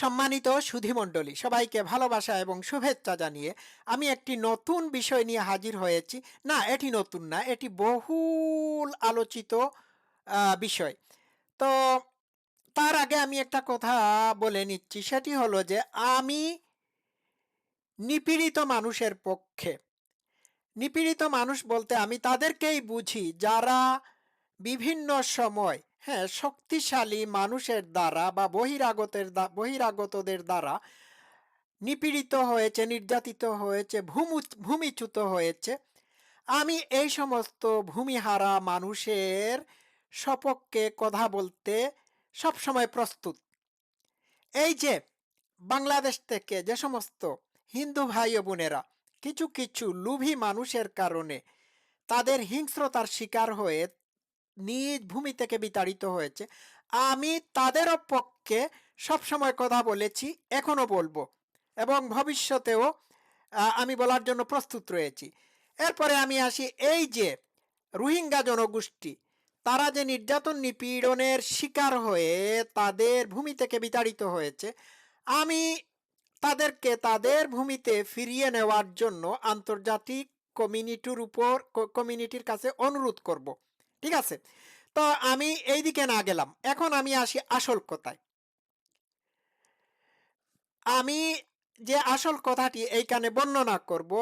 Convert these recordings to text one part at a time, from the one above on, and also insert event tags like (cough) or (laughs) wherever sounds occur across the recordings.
সম্মানিত সুধীমণ্ডলী সবাইকে ভালোবাসা এবং শুভেচ্ছা জানিয়ে আমি একটি নতুন বিষয় নিয়ে হাজির হয়েছি। না, এটি নতুন না, এটি বহুল আলোচিত বিষয়। তো তার আগে আমি একটা কথা বলে নিচ্ছি, সেটি হলো যে আমি নিপীড়িত মানুষের পক্ষে। নিপীড়িত মানুষ বলতে আমি তাদেরকেই বুঝি যারা বিভিন্ন সময় হ্যাঁ শক্তিশালী মানুষের দ্বারা বা বহিরাগতের বহিরাগতদের দ্বারা নিপীড়িত হয়েছে, নির্যাতিত হয়েছে, ভূমু- ভূমিচ্যুত হয়েছে। আমি এই সমস্ত ভূমিহারা মানুষের সপক্ষে কথা বলতে সবসময় প্রস্তুত। এই যে বাংলাদেশ থেকে যে সমস্ত হিন্দু ভাই বোনেরা, কিছু কিছু লুভি মানুষের কারণে তাদের হিংস্রতার শিকার হয়ে নিজ ভূমি থেকে বিতাড়িত হয়েছে। আমি তাদেরও পক্ষে সবসময় কথা বলেছি, এখনও বলব এবং ভবিষ্যতেও আমি বলার জন্য প্রস্তুত রয়েছি। এরপরে আমি আসি, এই যে রোহিঙ্গা জনগোষ্ঠী, তারা যে নির্যাতন নিপীড়নের শিকার হয়ে তাদের ভূমি থেকে বিতাড়িত হয়েছে, আমি তাদেরকে তাদের ভূমিতে ফিরিয়ে নেওয়ার জন্য আন্তর্জাতিক কমিউনিটির উপর কমিউনিটির কাছে অনুরোধ করব। ঠিক আছে? তো আমি এই দিকে না গেলাম। এখন আমি আসি আসল কথায়। আমি যে আসল কথাটি এইখানে বর্ণনা করব,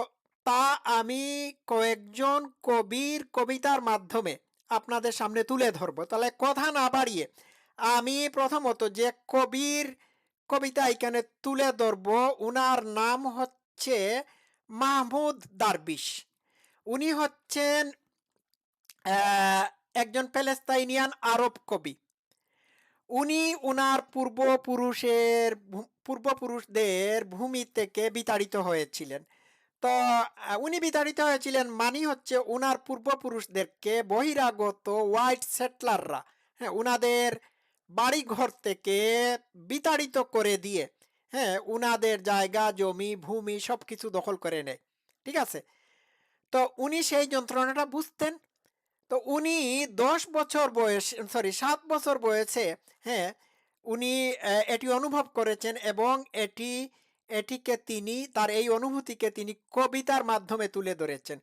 তা আমি কয়েকজন কবির কবিতার মাধ্যমে আপনাদের সামনে তুলে ধরবো। তাহলে কথা না বাড়িয়ে আমি প্রথমত যে কবির কবিতা এখানে তুলে ধরব, উনার নাম হচ্ছে মাহমুদ দারবিশ। উনি হচ্ছেন একজন প্যালেস্তাইনিয়ান আরব কবি। উনি উনার পূর্বপুরুষের পূর্বপুরুষদের ভূমি থেকে বিতাড়িত হয়েছিলেন। তো উনি বিতাড়িত হয়েছিলেন মানি হচ্ছে উনার পূর্বপুরুষদেরকে বহিরাগত হোয়াইট সেটলাররা হ্যাঁ উনাদের বাড়িঘর থেকে বিতাড়িত করে দিয়ে হ্যাঁ উনাদের জায়গা, জমি, ভূমি সব কিছু দখল করে নেয়। ঠিক আছে? তো উনি সেই যন্ত্রণাটা বুঝতেন তো উনি দশ বছর বয়স সরি সাত বছর বয়সে হ্যাঁ উনি এটি অনুভব করেছেন এবং এটি, এটিকে তিনি, তার এই অনুভূতিকে তিনি কবিতার মাধ্যমে তুলে ধরেছেন।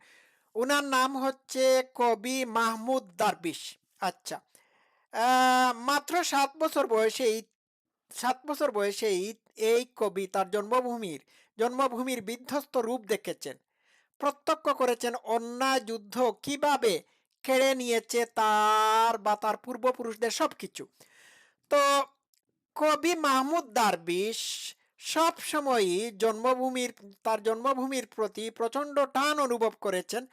উনার নাম হচ্ছে কবি মাহমুদ দারবিশ। আচ্ছা মাত্র সাত বছর বয়সেই, সাত বছর বয়সেই এই কবি তার জন্মভূমির জন্মভূমির বিধ্বস্ত রূপ দেখেছেন। প্রত্যক্ষ করেছেন অন্যায় যুদ্ধ কীভাবে কেড়ে নিয়েছে তার বা তার পূর্বপুরুষদের সবকিছু। তো কবি মাহমুদ দারবিশ সব সময়ই জন্মভূমির, তার জন্মভূমির প্রতি প্রচণ্ড টান অনুভব করেছেন।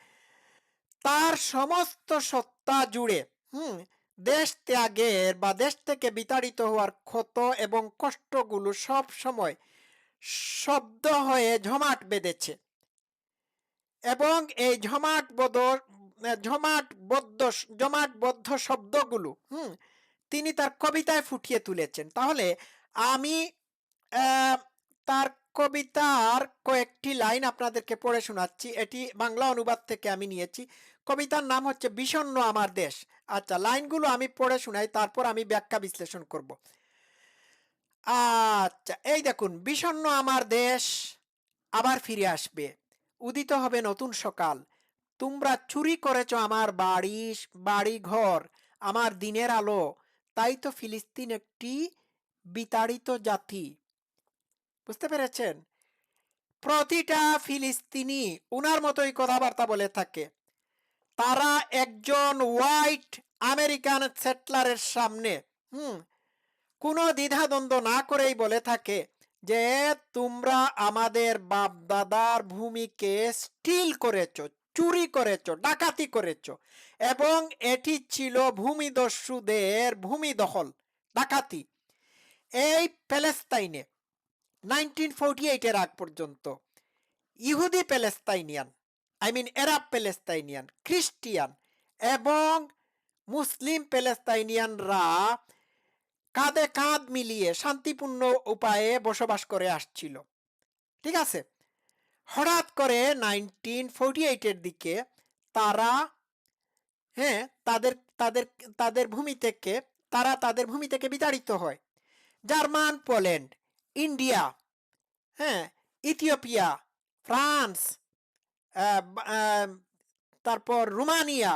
তার সমস্ত সত্তা জুড়ে, হুম, দেশ ত্যাগের বা দেশ থেকে বিতাড়িত হওয়ার ক্ষত এবং কষ্টগুলো সব সময় শব্দ হয়ে ঝমাট বেঁধেছে। এবং এই ঝমাট বদ ঝমাটবদ্ধ জমাটবদ্ধ শব্দগুলো, হুম, তিনি তার কবিতায় ফুটিয়ে তুলেছেন। তাহলে আমি তার কবিতার কয়েকটি লাইন আপনাদেরকে পড়ে শোনাচ্ছি। এটি বাংলা অনুবাদ থেকে আমি নিয়েছি। কবিতার নাম হচ্ছে বিষণ্ণ আমার দেশ। আচ্ছা লাইনগুলো আমি পড়ে শোনাই, তারপর আমি ব্যাখ্যা বিশ্লেষণ করব। আচ্ছা এই দেখুন, বিষণ্ণ আমার দেশ আবার ফিরে আসবে। উদিত হবে নতুন সকাল। তোমরা চুরি করেছ আমার বাড়ি বাড়ি ঘর, আমার দিনের আলো। তাই তো ফিলিস্তিন একটি বিতাড়িত জাতি। বুঝতে পেরেছেন? প্রতিটা ফিলিস্তিনি উনার মতোই কথাবার্তা বলে থাকে। তারা একজন হোয়াইট আমেরিকান সেটলারের সামনে, হুম, কোনো দ্বিধাদ্বন্দ্ব না করেই বলে থাকে যে তোমরা আমাদের বাপ দাদার ভূমিকে স্টিল করেছ চুরি করেছ, ডাকাতি করেছ। এবং এটি ছিল ভূমিদস্যুদের ভূমি দখল ডাকাতি। এই প্যালেস্তাইনে, নাইনটিন ফোরটি এইটের আগ পর্যন্ত, ইহুদি প্যালেস্তাইনিয়ান আই মিন এরাব প্যালেস্তাইনিয়ান, খ্রিস্টিয়ান এবং মুসলিম প্যালেস্তাইনিয়ানরা কাঁধে কাঁধ মিলিয়ে শান্তিপূর্ণ উপায়ে বসবাস করে আসছিল। ঠিক আছে? হঠাৎ করে নাইনটিন ফোরটি এইটের দিকে তারা হ্যাঁ তাদের তাদের তাদের ভূমি থেকে, তারা তাদের ভূমি থেকে বিতাড়িত হয়। জার্মান, পোল্যান্ড, ইন্ডিয়া হ্যাঁ ইথিওপিয়া, ফ্রান্স তারপর রোমানিয়া,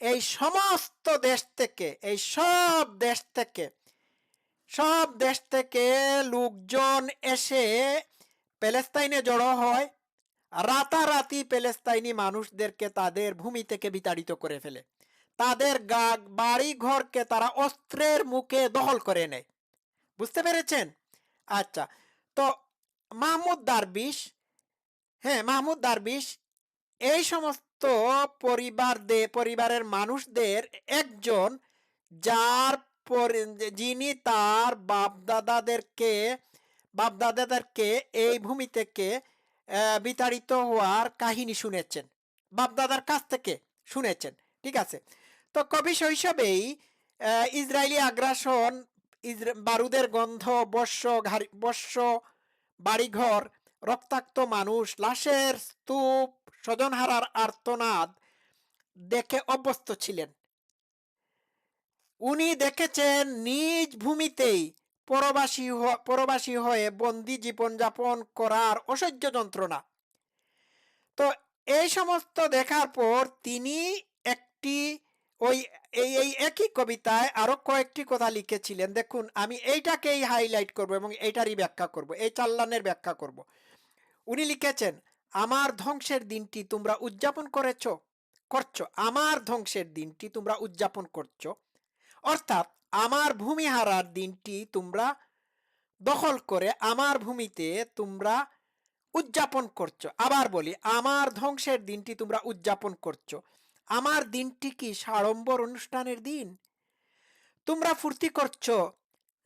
এই সমস্ত দেশ থেকে, এই সব দেশ থেকে, সব দেশ থেকে লোকজন এসে প্যালেস্তাইনে জড়ো হয়, রাতারাতি প্যালেস্তাইনি মানুষদেরকে তাদের ভূমি থেকে বিতাড়িত করে ফেলে। তাদের গা বাড়ি ঘরকে তারা অস্ত্রের মুখে দখল করে নেয়। বুঝতে পেরেছেন? আচ্ছা তো মাহমুদ দারবিশ হ্যাঁ মাহমুদ দারবিশ, এই সমস্ত পরিবার দে পরিবারের মানুষদের একজন, যার যিনি তার বাপদাদাদেরকে বাপদাদাদেরকে এই ভূমি থেকে বিতাড়িত হওয়ার কাহিনী শুনেছেন। বাপদাদার কাছ থেকে শুনেছেন, ঠিক আছে? তো কবি শৈশবেই ইসরায়েলি আগ্রাসন বারুদের গন্ধ, বর্ষ বর্ষ বাড়িঘর, রক্তাক্ত মানুষ, লাশের স্তূপ, স্বজনহারার আর্তনাদ দেখে অভ্যস্ত ছিলেন। উনি দেখেছেন নিজ ভূমিতেই পরবাসী পরবাসী হয়ে বন্দি জীবনযাপন করার অসহ্য যন্ত্রণা। তো এই সমস্ত দেখার পর তিনি একটি, ওই, এই এই একই কবিতায় আরও কয়েকটি কথা লিখেছিলেন। দেখুন, আমি এইটাকেই হাইলাইট করব এবং এইটারই ব্যাখ্যা করব, এই চাল্লানের ব্যাখ্যা করব। উনি লিখেছেন, আমার ধ্বংসের দিনটি তোমরা উদযাপন করেছ, করছ। আমার ধ্বংসের দিনটি তোমরা উদযাপন করছ। অর্থাৎ আমার ভূমি হারার দিনটি তোমরা দখল করে আমার ভূমিতে তোমরা উদযাপন করছ। আবার বলি, আমার ধ্বংসের দিনটি তোমরা উদযাপন করছ। আমার দিনটি কি সাড়ম্বর অনুষ্ঠানের দিন? তোমরা ফুর্তি করছ,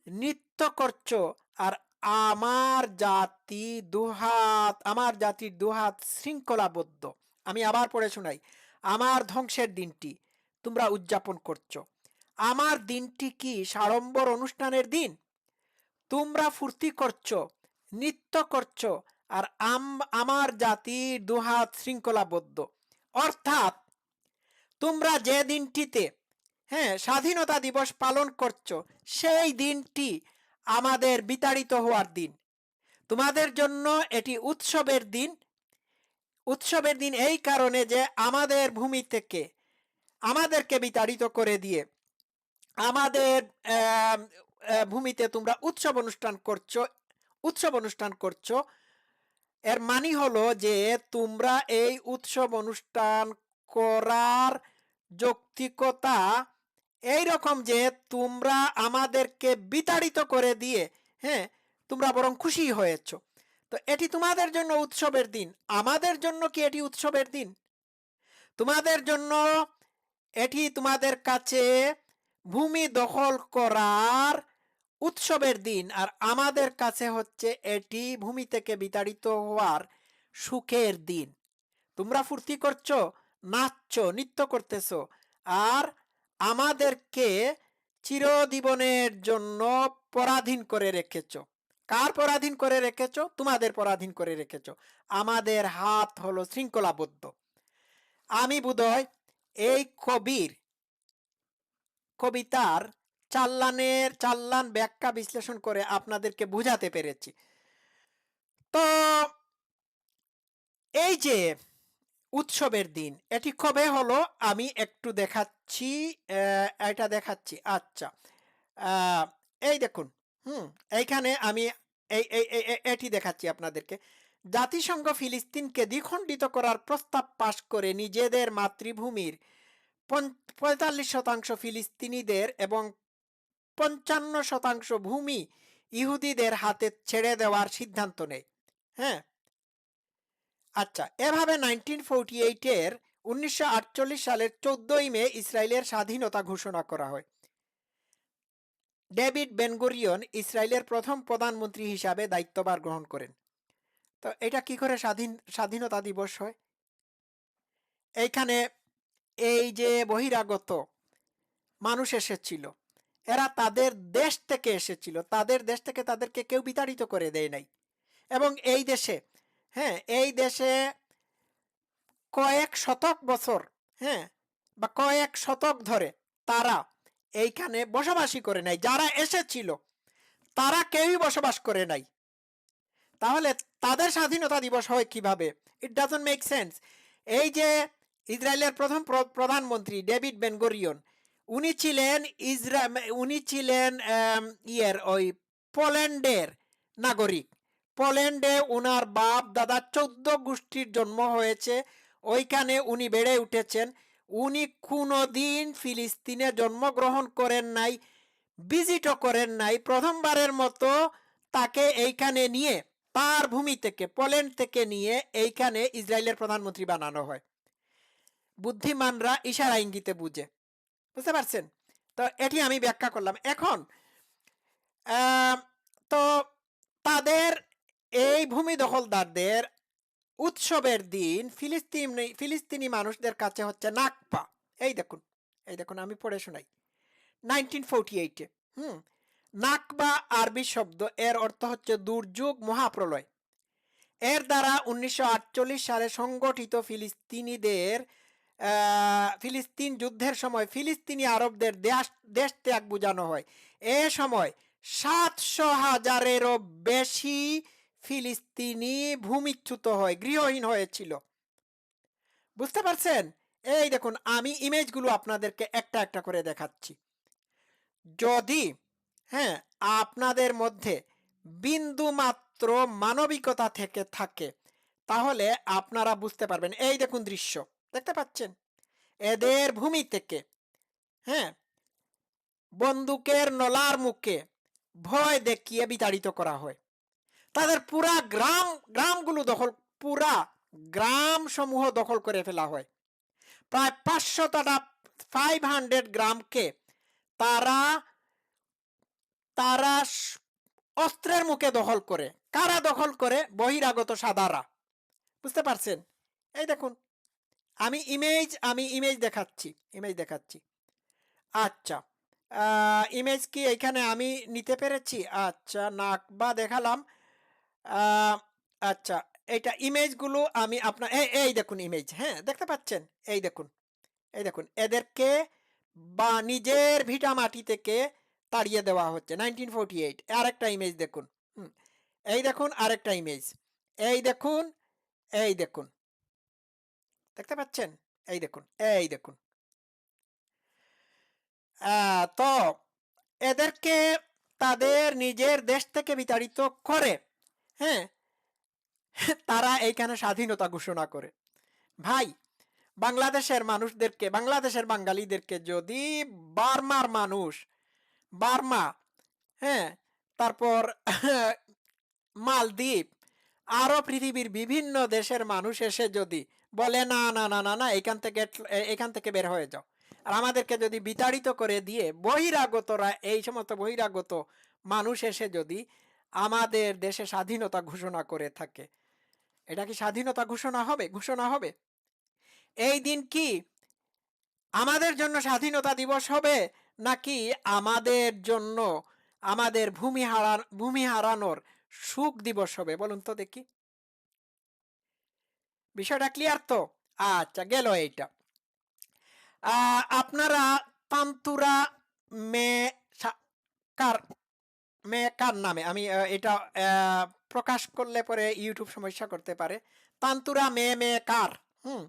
নৃত্য করছ, আর আমার জাতি দুহাত, আমার জাতির দুহাত শৃঙ্খলাবদ্ধ। আমি আবার পড়ে শোনাই, আমার ধ্বংসের দিনটি তোমরা উদযাপন করছ। আমার দিনটি কি সাড়ম্বর অনুষ্ঠানের দিন? তোমরা ফুর্তি করছ, নৃত্য করছ, আর আম- আমার জাতির দুহাত শৃঙ্খলাবদ্ধ। অর্থাৎ, তোমরা যে দিনটিতে হ্যাঁ স্বাধীনতা দিবস পালন করছ, সেই দিনটি আমাদের বিতাড়িত হওয়ার দিন। তোমাদের জন্য এটি উৎসবের দিন। উৎসবের দিন এই কারণে যে আমাদের ভূমি থেকে আমাদেরকে বিতাড়িত করে দিয়ে আমাদের ভূমিতে তোমরা উৎসব অনুষ্ঠান করছ, উৎসব অনুষ্ঠান করছ। এর মানে হলো যে তোমরা এই উৎসব অনুষ্ঠান করার যৌক্তিকতা এই রকম যে তোমরা আমাদেরকে বিতাড়িত করে দিয়ে হ্যাঁ তোমরা বরং খুশি হয়েছ। তো এটি তোমাদের জন্য উৎসবের দিন। আমাদের জন্য কি এটি উৎসবের দিন? তোমাদের জন্য এটি তোমাদের কাছে ভূমি দখল করার উৎসবের দিন। আর আমাদের কাছে হচ্ছে এটি ভূমি থেকে বিতাড়িত হওয়ার সুখের দিন। তোমরা ফুর্তি করছ, নাচছো, নৃত্য করতেছো। আর আমাদেরকে চিরজীবনের জন্য পরাধীন করে রেখেছ। কার পরাধীন করে রেখেছো? তোমাদের পরাধীন করে রেখেছ। আমাদের হাত হলো শৃঙ্খলাবদ্ধ। আমি বোধহয় এই কবির কবিতার চাল্লানের চাল্লান ব্যাখ্যা বিশ্লেষণ করে আপনাদেরকে বুঝাতে পেরেছি। তো এই যে উৎসবের দিন, এটি কবে হলো? আমি একটু দেখাচ্ছি এটা দেখাচ্ছি। আচ্ছা এই দেখুন, হুম, এইখানে আমি এই এটি দেখাচ্ছি আপনাদেরকে। জাতিসংঘ ফিলিস্তিনকে দ্বিখণ্ডিত করার প্রস্তাব পাশ করে নিজেদের মাতৃভূমির পঁয়তাল্লিশ শতাংশ ফিলিস্তিনিদের এবং পঞ্চান্ন শতাংশ ভূমি ইহুদিদের হাতে ছেড়ে দেওয়ার সিদ্ধান্ত নেয়। হ্যাঁ? আচ্ছা এভাবে নাইনটিন ফোরটি এইটের উনিশশো আটচল্লিশ সালের চোদ্দই মে ইসরায়েলের স্বাধীনতা ঘোষণা করা হয়। ডেভিড বেনগুরিয়ন ইসরায়েলের প্রথম প্রধানমন্ত্রী হিসাবে দায়িত্বভার গ্রহণ করেন। তো এটা কি করে স্বাধীন, স্বাধীনতা দিবস হয়? এইখানে এই যে বহিরাগত মানুষ এসেছিল, এরা তাদের দেশ থেকে এসেছিল, তাদের দেশ থেকে তাদেরকে কেউ বিতাড়িত করে দেয় নাই। এবং এই দেশে হ্যাঁ এই দেশে কয়েক শতক বছর হ্যাঁ বা কয়েক শতক ধরে তারা এইখানে বসবাসই করে নেয় যারা এসেছিল, তারা কেউই বসবাস করে নাই। তাহলে তাদের স্বাধীনতা দিবস হয় কীভাবে? ইট ডাজন্ট মেক সেন্স এই যে ইসরায়েলের প্রথম প্রধানমন্ত্রী ডেভিড বেনগরিয়ন উনি ছিলেন ইসরা, উনি ছিলেন ইয়ের ওই পোল্যান্ডের নাগরিক। পোল্যান্ডে উনার বাপ দাদা চোদ্দ গোষ্ঠীর জন্ম হয়েছে। ওইখানে উনি বেড়ে উঠেছেন। উনি কোনোদিন ফিলিস্তিনে জন্মগ্রহণ করেন নাই, ভিজিটও করেন নাই। প্রথমবারের মতো তাকে এইখানে নিয়ে, তার ভূমি থেকে, পোল্যান্ড থেকে নিয়ে এইখানে ইসরায়েলের প্রধানমন্ত্রী বানানো হয়। বুদ্ধিমানরা ইশারা ইঙ্গিতে বুঝে। বুঝতে পারছেন? তো এটি আমি ব্যাখ্যা করলাম। এখন তো তাদের এই ভূমি দখলদারদের উৎসবের দিন ফিলিস্তিনি ফিলিস্তিনি মানুষদের কাছে হচ্ছে নাকপা। এই দেখুন এই দেখুন, আমি পড়ে শোনাই। নাইনটিন ফোরটি এইটে, হুম নাকবা আরবি শব্দ, এর অর্থ হচ্ছে দুর্যোগ মহাপ্রলয়। এর দ্বারা উনিশশো আটচল্লিশ সালে সংগঠিত ফিলিস্তিনিদের ফিলিস্তিন যুদ্ধের সময় ফিলিস্তিনি আরবদের দেশ দেশ ত্যাগ বোঝানো হয়। এ সময় সাতশো হাজারেরও বেশি ফিলিস্তিনি ভূমিচ্যুত হয়, গৃহহীন হয়েছিল। বুঝতে পারছেন? এই দেখুন, আমি ইমেজগুলো আপনাদেরকে একটা একটা করে দেখাচ্ছি। যদি হ্যাঁ আপনাদের মধ্যে বিন্দু মাত্র মানবিকতা থেকে থাকে, তাহলে আপনারা বুঝতে পারবেন। এই দেখুন দৃশ্য। দেখতে পাচ্ছেন? এদের ভূমি থেকে হ্যাঁ? বন্দুকের নলার মুখে ভয় দেখিয়ে বিতাড়িত করা হয়। তাদের পুরা গ্রাম গ্রামগুলো দখল পুরা গ্রাম সমূহ দখল করে ফেলা হয়। প্রায় পাঁচশোটা ফাইভ হান্ড্রেড গ্রামকে তারা তারা অস্ত্রের মুখে দখল করে। কারা দখল করে? বহিরাগত সাদারা। বুঝতে পারছেন? এই দেখুন। আমি ইমেজ আমি ইমেজ দেখাচ্ছি ইমেজ দেখাচ্ছি। আচ্ছা ইমেজ কি এখানে আমি নিতে পেরেছি? আচ্ছা নাক বা দেখালাম। আচ্ছা এটা ইমেজগুলো আমি আপনার এই দেখুন ইমেজ হ্যাঁ দেখতে পাচ্ছেন? এই দেখুন এই দেখুন, এদেরকে বা নিজের ভিটা মাটি থেকে তাড়িয়ে দেওয়া হচ্ছে নাইনটিন ফোরটি এইট আরেকটা ইমেজ দেখুন এই দেখুন আরেকটা ইমেজ এই দেখুন এই দেখুন দেখতে পাচ্ছেন? এই দেখুন এই দেখুন। তো এদেরকে তাদের নিজের দেশ থেকে বিতাড়িত করে হ্যাঁ? (laughs) তারা এইখানে স্বাধীনতা ঘোষণা করে। ভাই, বাংলাদেশের মানুষদেরকে, বাংলাদেশের বাঙালিদেরকে যদি বার্মার মানুষ, বার্মা হ্যাঁ? তারপর (laughs) মালদ্বীপ, আরও পৃথিবীর বিভিন্ন দেশের মানুষ এসে যদি বলে, না না না না না, এখান থেকে এখান থেকে বের হয়ে যাও। আর আমাদেরকে যদি বিতাড়িত করে দিয়ে বহিরাগতরা, এই সমস্ত বহিরাগত মানুষ এসে যদি আমাদের দেশে স্বাধীনতা ঘোষণা করে থাকে, এটা কি স্বাধীনতা ঘোষণা হবে? ঘোষণা হবে? এই দিন কি আমাদের জন্য স্বাধীনতা দিবস হবে? নাকি আমাদের জন্য আমাদের ভূমি হারা ভূমি হারানোর সুখ দিবস হবে? বলুন তো দেখি। বিষয়টা ক্লিয়ার তো? আচ্ছা গেল এইটা। আপনারা তান্তুরা মে কার মে কার নামে? আমি এটা প্রকাশ করলে পরে ইউটিউব সমস্যা করতে পারে। তান্তুরা মে মে কার? হুম।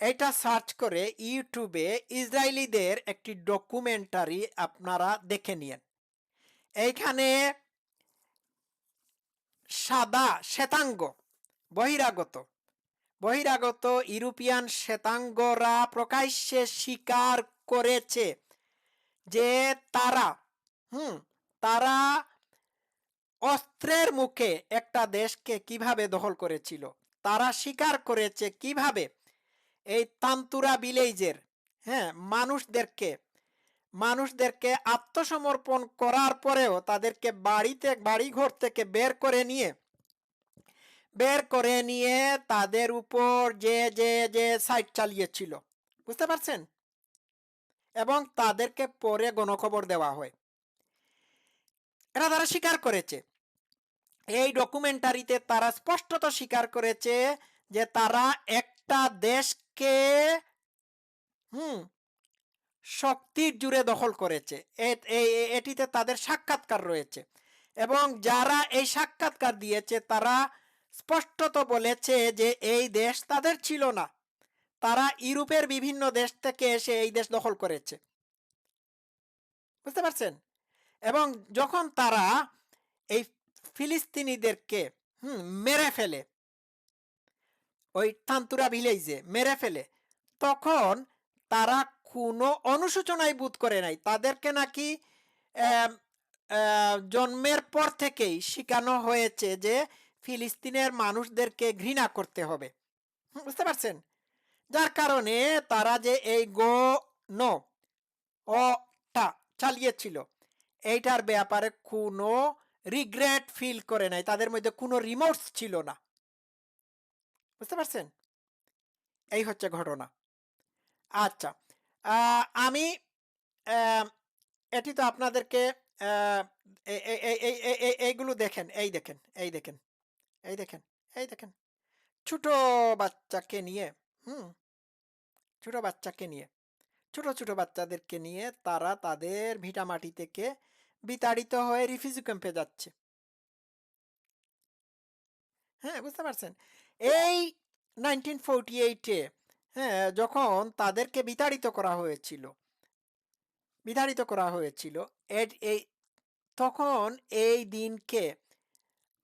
এটা সার্চ করে ইউটিউবে ইসরায়েলিদের একটি ডকুমেন্টারি আপনারা দেখে নিয়েন। এইখানে সাদা, শ্বেতাঙ্গ, বহিরাগত। বহিরাগত ইউরোপিয়ান শ্বেতাঙ্গরা প্রকাশ্যে স্বীকার করেছে যে তারা, হুম, তারা অস্ত্রের মুখে একটা দেশকে কীভাবে দখল করেছিল। তারা স্বীকার করেছে কীভাবে? এই তান্তুরা ভিলেজের হ্যাঁ মানুষদেরকে মানুষদেরকে আত্মসমর্পণ করার পরেও তাদেরকে বাড়িতে, বাড়িঘর থেকে বের করে নিয়ে বের করে নিয়ে তাদের উপর যে যে যে সাইট চালিয়েছিল। বুঝতে পারছেন? এবং তাদেরকে পরে গণখবর দেওয়া হয়। এটা তারা স্বীকার করেছে। এই ডকুমেন্টারিতে তারা স্পষ্টত স্বীকার করেছে যে তারা একটা দেশকে, হুম, শক্তির জুড়ে দখল করেছে। এটিতে তাদের সাক্ষাৎকার রয়েছে। এবং যারা এই সাক্ষাৎকার দিয়েছে তারা স্পষ্টত বলেছে যে এই দেশ তাদের ছিল না। তারা ইউরোপের বিভিন্ন দেশ থেকে এসে এই দেশ দখল করেছে। বুঝতে পারছেন? এবং যখন তারা এই ফিলিস্তিনিদেরকে, হুম, মেরে ফেলে, ওই তান্তুরা ভিলেজে মেরে ফেলে, তখন তারা কোনো অনুশোচনাই বোধ করে নাই। তাদেরকে নাকি জন্মের পর থেকেই শেখানো হয়েছে যে ফিলিস্তিনের মানুষদেরকে ঘৃণা করতে হবে। বুঝতে পারছেন? যার কারণে তারা যে এই গো নো অটা চালিয়েছিল, এইটার ব্যাপারে কোনো রিগ্রেট ফিল করে নাই। তাদের মধ্যে কোনো রিমোর্স ছিল না। বুঝতে পারছেন? এই হচ্ছে ঘটনা। আচ্ছা আমি এটি তো আপনাদেরকে এইগুলো দেখেন, এই দেখেন এই দেখেন। এই দেখেন এই দেখেন। ছোট বাচ্চাকে নিয়ে, হুম, ছোট বাচ্চাকে নিয়ে, ছোট ছোট বাচ্চাদেরকে নিয়ে তারা তাদের ভিটামাটি থেকে বিতাড়িত হয়ে রিফিউজি ক্যাম্পে যাচ্ছে। হ্যাঁ বুঝতে পারছেন? এই নাইনটিন ফোরটি এইটে হ্যাঁ যখন তাদেরকে বিতাড়িত করা হয়েছিল, বিতাড়িত করা হয়েছিল এই, তখন এই দিনকে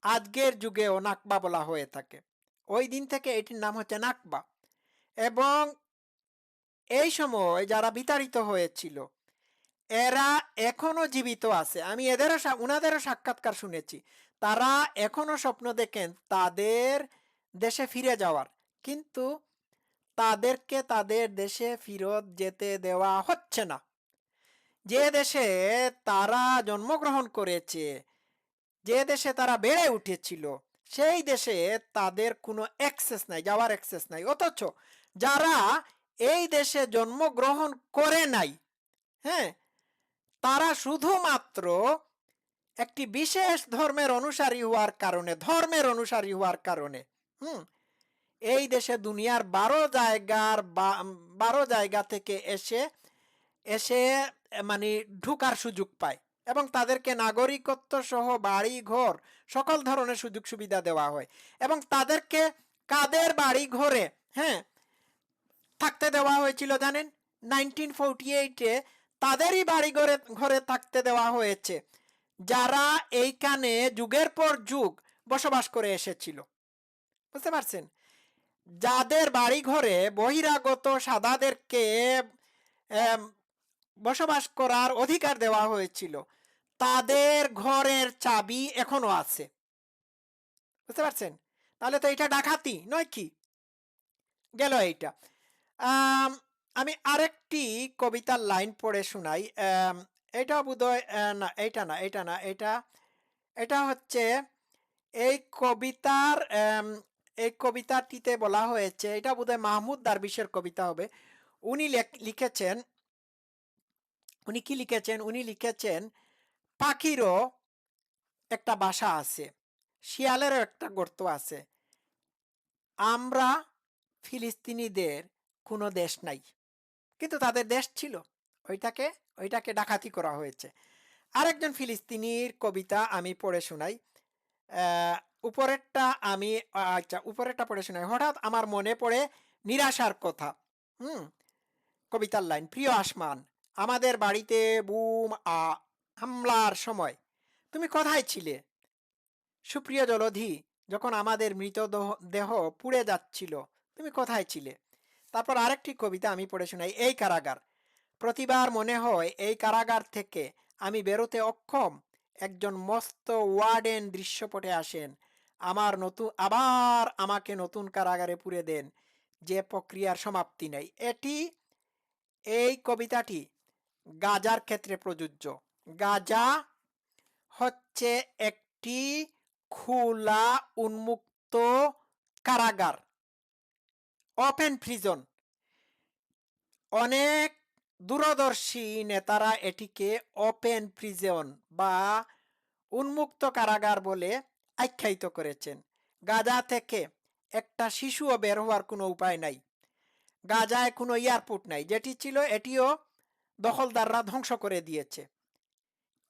আজকের যুগেও নাকবা বলা হয়ে থাকে। ওই দিন থেকে এটির নাম হচ্ছে নাকবা। এবং এই সময় যারা বিতাড়িত হয়েছিল, এরা এখনও জীবিত আছে। আমি এদেরও উনাদেরও সাক্ষাৎকার শুনেছি। তারা এখনও স্বপ্ন দেখেন তাদের দেশে ফিরে যাওয়ার। কিন্তু তাদেরকে তাদের দেশে ফিরত যেতে দেওয়া হচ্ছে না। যে দেশে তারা জন্মগ্রহণ করেছে যে দেশে তারা বেড়ে উঠেছিল, সেই দেশে তাদের কোনো অ্যাক্সেস নাই, যাওয়ার অ্যাক্সেস নাই। অথচ যারা এই দেশে জন্মগ্রহণ করে নাই হ্যাঁ তারা শুধুমাত্র একটি বিশেষ ধর্মের অনুসারী হওয়ার কারণে, ধর্মের অনুসারী হওয়ার কারণে, হুম, এই দেশে দুনিয়ার বারো জায়গার বারো জায়গা থেকে এসে এসে মানে ঢুকার সুযোগ পায়। এবং তাদেরকে নাগরিকত্ব সহ বাড়ি ঘর সকল ধরনের সুযোগ সুবিধা দেওয়া হয়। এবং তাদেরকে কাদের বাড়ি ঘরে হ্যাঁ থাকতে দেওয়া হয়েছিল জানেন? নাইনটিন ফোরটি এইটে তাদেরই বাড়ি ঘরে ঘরে থাকতে দেওয়া হয়েছে, যারা এইখানে যুগের পর যুগ বসবাস করে এসেছিল। বুঝতে পারছেন? যাদের বাড়ি ঘরে বহিরাগত সাদাদেরকে বসবাস করার অধিকার দেওয়া হয়েছিল। তাদের ঘরের চাবি এখনও আছে। বুঝতে পারছেন? তাহলে তো এটা ডাকাতি, নয় কি? গেল এইটা। আমি আরেকটি কবিতার লাইন পড়ে শোনাই। এটা বোধহয় না এইটা না, এটা না, এটা এটা হচ্ছে এই কবিতার এই কবিতাটিতে বলা হয়েছে, এটা বোধহয় মাহমুদ দারবিশের কবিতা হবে। উনি লেখ- লিখেছেন উনি কি লিখেছেন? উনি লিখেছেন, পাখিরও একটা বাসা আছে, শিয়ালেরও একটা গর্ত আছে। আমরা ফিলিস্তিনিদের কোনো দেশ নাই। কিন্তু তাদের দেশ ছিল। ওইটাকে ওইটাকে ডাকাতি করা হয়েছে। আরেকজন ফিলিস্তিনির কবিতা আমি পড়ে শোনাই। উপরেরটা আমি আচ্ছা উপরেরটা পড়ে শোনাই। হঠাৎ আমার মনে পড়ে নিরাশার কথা। হুম, কবিতার লাইন, প্রিয় আসমান আমাদের বাড়িতে বুম আ হামলার সময়। তুমি কোথায় ছিলে? সুপ্রিয় জলধি, যখন আমাদের মৃতদেহ, দেহ পুড়ে যাচ্ছিল, তুমি কোথায় ছিলে? তারপর আরেকটি কবিতা আমি পড়ে শোনাই, এই কারাগার। প্রতিবার মনে হয় এই কারাগার থেকে আমি বেরোতে অক্ষম। একজন মস্ত ওয়ার্ডেন দৃশ্যপটে আসেন। আমার নতুন আবার আমাকে নতুন কারাগারে পুরে দেন। যে প্রক্রিয়ার সমাপ্তি নেই। এটি, এই কবিতাটি গাজার ক্ষেত্রে প্রযোজ্য। গাজা হচ্ছে একটি খোলা, উন্মুক্ত কারাগার। Open prison. অনেক দূরদর্শী নেতারা এটিকে ওপেন প্রিজন বা উন্মুক্ত কারাগার বলে আখ্যায়িত করেছেন। গাজা থেকে একটা শিশুও বের হওয়ার কোনো উপায় নাই। গাজায় কোনো এয়ারপোর্ট নাই। যেটি ছিল, এটিও দখলদাররা ধ্বংস করে দিয়েছে।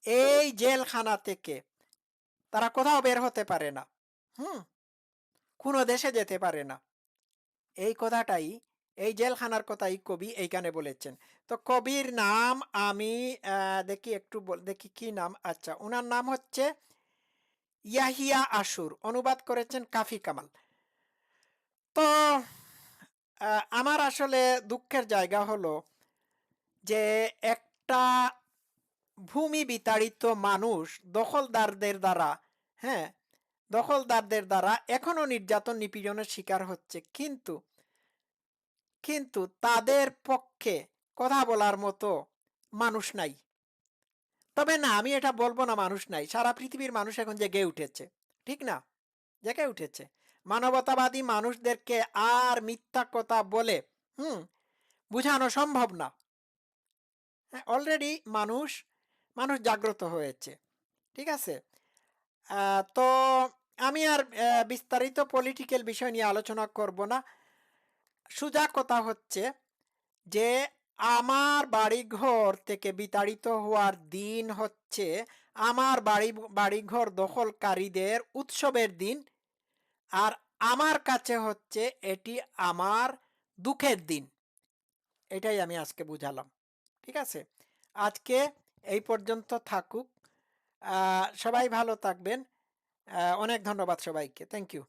এই জেলখানা থেকে তারা কোথাও বের হতে পারে না। হুম? কোনো দেশে যেতে পারে না। এই কথাটাই এই জেলখানার কথাই কবি এইখানে বলেছেন। তো কবির নাম আমি দেখি একটু বল- দেখি কি নাম? আচ্ছা ওনার নাম হচ্ছে ইয়াহিয়া আশুর অনুবাদ করেছেন কাফি কামাল। তো আমার আসলে দুঃখের জায়গা হলো যে একটা ভূমি বিতাড়িত মানুষ দখলদারদের দ্বারা হ্যাঁ দখলদারদের দ্বারা এখনও নির্যাতন নিপীড়নের শিকার হচ্ছে। কিন্তু কিন্তু তাদের পক্ষে কথা বলার মতো মানুষ নাই। তবে না, আমি এটা বলব না মানুষ নাই। সারা পৃথিবীর মানুষ এখন জেগে উঠেছে, ঠিক না? জেগে উঠেছে। মানবতাবাদী মানুষদেরকে আর মিথ্যা কথা বলে, হুম, বুঝানো সম্ভব না। অলরেডি মানুষ মানুষ জাগ্রত হয়েছে। ঠিক আছে? তো আমি আর বিস্তারিত পলিটিক্যাল বিষয় নিয়ে আলোচনা করব না। সোজা কথা হচ্ছে যে, আমার বাড়িঘর থেকে বিতাড়িত হওয়ার দিন হচ্ছে আমার বাড়ি, বাড়িঘর দখলকারীদের উৎসবের দিন আর আমার কাছে হচ্ছে এটি আমার দুঃখের দিন। এটাই আমি আজকে বুঝালাম। ঠিক আছে? আজকে এই পর্যন্ত থাকুক। সবাই ভালো থাকবেন। অনেক ধন্যবাদ সবাইকে। Thank you